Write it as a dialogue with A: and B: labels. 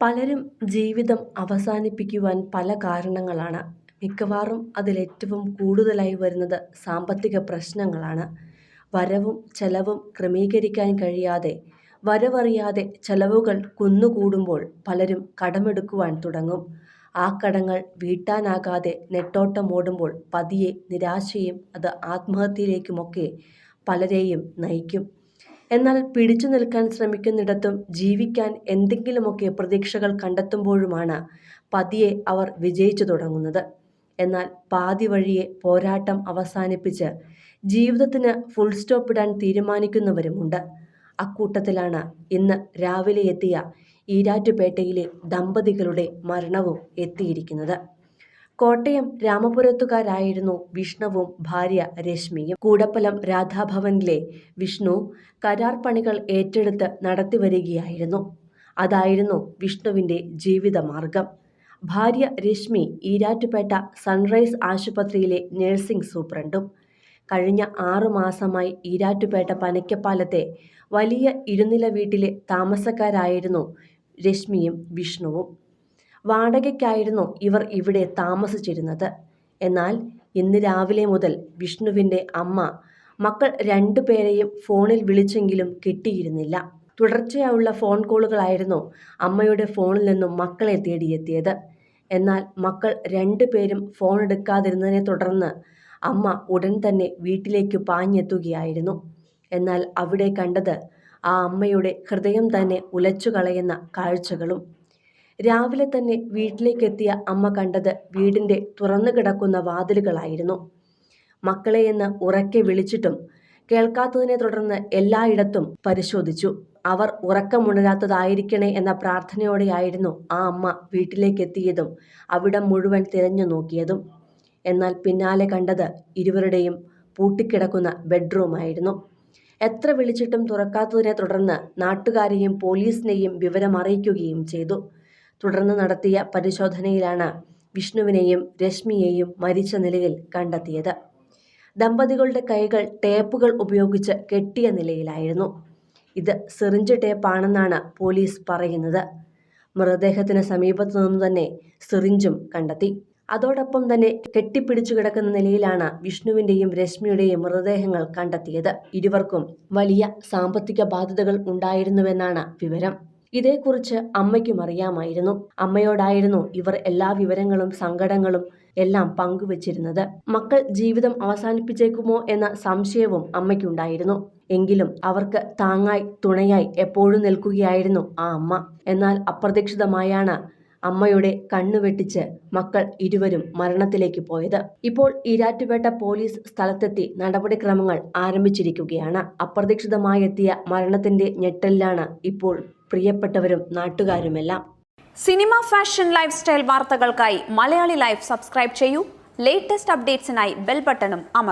A: പലരും ജീവിതം അവസാനിപ്പിക്കുവാൻ പല കാരണങ്ങളാണ്. മിക്കവാറും അതിലേറ്റവും കൂടുതലായി വരുന്നത് സാമ്പത്തിക പ്രശ്നങ്ങളാണ്. വരവും ചെലവും ക്രമീകരിക്കാൻ കഴിയാതെ വരവറിയാതെ ചെലവുകൾ കുന്നുകൂടുമ്പോൾ പലരും കടമെടുക്കുവാൻ തുടങ്ങും. ആ കടങ്ങൾ വീട്ടാനാകാതെ നെട്ടോട്ടമോടുമ്പോൾ പതിയെ നിരാശയും അത് ആത്മഹത്യയിലേക്കുമൊക്കെ പലരെയും നയിക്കും. എന്നാൽ പിടിച്ചു നിൽക്കാൻ ശ്രമിക്കുന്നിടത്തും ജീവിക്കാൻ എന്തെങ്കിലുമൊക്കെ പ്രതീക്ഷകൾ കണ്ടെത്തുമ്പോഴുമാണ് പതിയെ അവർ വിജയിച്ചു തുടങ്ങുന്നത്. എന്നാൽ പാതി വഴിയെ പോരാട്ടം അവസാനിപ്പിച്ച് ജീവിതത്തിന് ഫുൾ സ്റ്റോപ്പ് ഇടാൻ തീരുമാനിക്കുന്നവരുമുണ്ട്. അക്കൂട്ടത്തിലാണ് ഇന്ന് രാവിലെ എത്തിയ ഈരാറ്റുപേട്ടയിലെ ദമ്പതികളുടെ മരണവും എത്തിയിരിക്കുന്നത്. കോട്ടയം രാമപുരത്തുകാരായിരുന്നു വിഷ്ണുവും ഭാര്യ രശ്മിയും. കൂടപ്പലം രാധാഭവനിലെ വിഷ്ണു കരാർ പണികൾ ഏറ്റെടുത്ത് നടത്തിവരികയായിരുന്നു. അതായിരുന്നു വിഷ്ണുവിന്റെ ജീവിതമാർഗം. ഭാര്യ രശ്മി ഈരാറ്റുപേട്ട സൺറൈസ് ആശുപത്രിയിലെ നഴ്സിംഗ് സൂപ്രണ്ടും കഴിഞ്ഞ ആറു മാസമായി ഈരാറ്റുപേട്ട പനയ്ക്കപ്പാലത്തെ വലിയ ഇരുനില വീട്ടിലെ താമസക്കാരായിരുന്നു രശ്മിയും വിഷ്ണുവും. വാടകയ്ക്കായിരുന്നു ഇവർ ഇവിടെ താമസിച്ചിരുന്നത്. എന്നാൽ ഇന്ന് രാവിലെ മുതൽ വിഷ്ണുവിന്റെ അമ്മ മക്കൾ രണ്ടുപേരെയും ഫോണിൽ വിളിച്ചെങ്കിലും കിട്ടിയിരുന്നില്ല. തുടർച്ചയായുള്ള ഫോൺ കോളുകളായിരുന്നു അമ്മയുടെ ഫോണിൽ നിന്നും മക്കളെ തേടിയെത്തിയത്. എന്നാൽ മക്കൾ രണ്ടുപേരും ഫോൺ എടുക്കാതിരുന്നതിനെ തുടർന്ന് അമ്മ ഉടൻ തന്നെ വീട്ടിലേക്ക് പാഞ്ഞെത്തുകയായിരുന്നു. എന്നാൽ അവിടെ കണ്ടത് ആ അമ്മയുടെ ഹൃദയം തന്നെ ഉലച്ചു കളയുന്ന കാഴ്ചകളും രാവിലെ തന്നെ വീട്ടിലേക്കെത്തിയ അമ്മ കണ്ടത് വീടിന്റെ തുറന്നു കിടക്കുന്ന വാതിലുകളായിരുന്നു. മക്കളെ എന്ന് ഉറക്കെ വിളിച്ചിട്ടും കേൾക്കാത്തതിനെ തുടർന്ന് എല്ലായിടത്തും പരിശോധിച്ചു. അവർ ഉറക്കമുണരാത്തതായിരിക്കണേ എന്ന പ്രാർത്ഥനയോടെയായിരുന്നു ആ അമ്മ വീട്ടിലേക്കെത്തിയതും അവിടെ മുഴുവൻ തിരഞ്ഞു നോക്കിയതും. എന്നാൽ പിന്നാലെ കണ്ടത് ഇരുവരുടെയും പൂട്ടിക്കിടക്കുന്ന ബെഡ്റൂമായിരുന്നു. എത്ര വിളിച്ചിട്ടും തുറക്കാത്തതിനെ തുടർന്ന് നാട്ടുകാരെയും പോലീസിനെയും വിവരമറിയിക്കുകയും ചെയ്തു. തുടർന്ന് നടത്തിയ പരിശോധനയിലാണ് വിഷ്ണുവിനെയും രശ്മിയെയും മരിച്ച നിലയിൽ കണ്ടെത്തിയത്. ദമ്പതികളുടെ കൈകൾ ടേപ്പുകൾ ഉപയോഗിച്ച് കെട്ടിയ നിലയിലായിരുന്നു. ഇത് സിറിഞ്ച് ടേപ്പാണെന്നാണ് പോലീസ് പറയുന്നത്. മൃതദേഹത്തിന് സമീപത്തു നിന്ന് തന്നെ സിറിഞ്ചും കണ്ടെത്തി. അതോടൊപ്പം തന്നെ കെട്ടിപ്പിടിച്ചു കിടക്കുന്ന നിലയിലാണ് വിഷ്ണുവിന്റെയും രശ്മിയുടെയും മൃതദേഹങ്ങൾ കണ്ടെത്തിയത്. ഇരുവർക്കും വലിയ സാമ്പത്തിക ബാധ്യതകൾ ഉണ്ടായിരുന്നുവെന്നാണ് വിവരം. ഇതേക്കുറിച്ച് അമ്മയ്ക്കും അറിയാമായിരുന്നു. അമ്മയോടായിരുന്നു ഇവർ എല്ലാ വിവരങ്ങളും സങ്കടങ്ങളും എല്ലാം പങ്കുവച്ചിരുന്നത്. മക്കൾ ജീവിതം അവസാനിപ്പിച്ചേക്കുമോ എന്ന സംശയവും അമ്മയ്ക്കുണ്ടായിരുന്നു. എങ്കിലും അവർക്ക് താങ്ങായി തുണയായി എപ്പോഴും നിൽക്കുകയായിരുന്നു ആ അമ്മ. എന്നാൽ അപ്രതീക്ഷിതമായാണ് അമ്മയുടെ കണ്ണുവെട്ടിച്ച് മക്കൾ ഇരുവരും മരണത്തിലേക്ക് പോയത്. ഇപ്പോൾ ഈരാറ്റുപേട്ട പോലീസ് സ്ഥലത്തെത്തി നടപടിക്രമങ്ങൾ ആരംഭിച്ചിരിക്കുകയാണ്. അപ്രതീക്ഷിതമായി എത്തിയ മരണത്തിന്റെ ഞെട്ടലിലാണ് ഇപ്പോൾ പ്രിയപ്പെട്ടവരും നാട്ടുകാരുമെല്ലാം.
B: സിനിമ ഫാഷൻ ലൈഫ് സ്റ്റൈൽ വാർത്തകൾക്കായി മലയാളി ലൈഫ് സബ്സ്ക്രൈബ് ചെയ്യൂ. ലേറ്റസ്റ്റ് അപ്ഡേറ്റ്സിനായി ബെൽ ബട്ടണും അമർ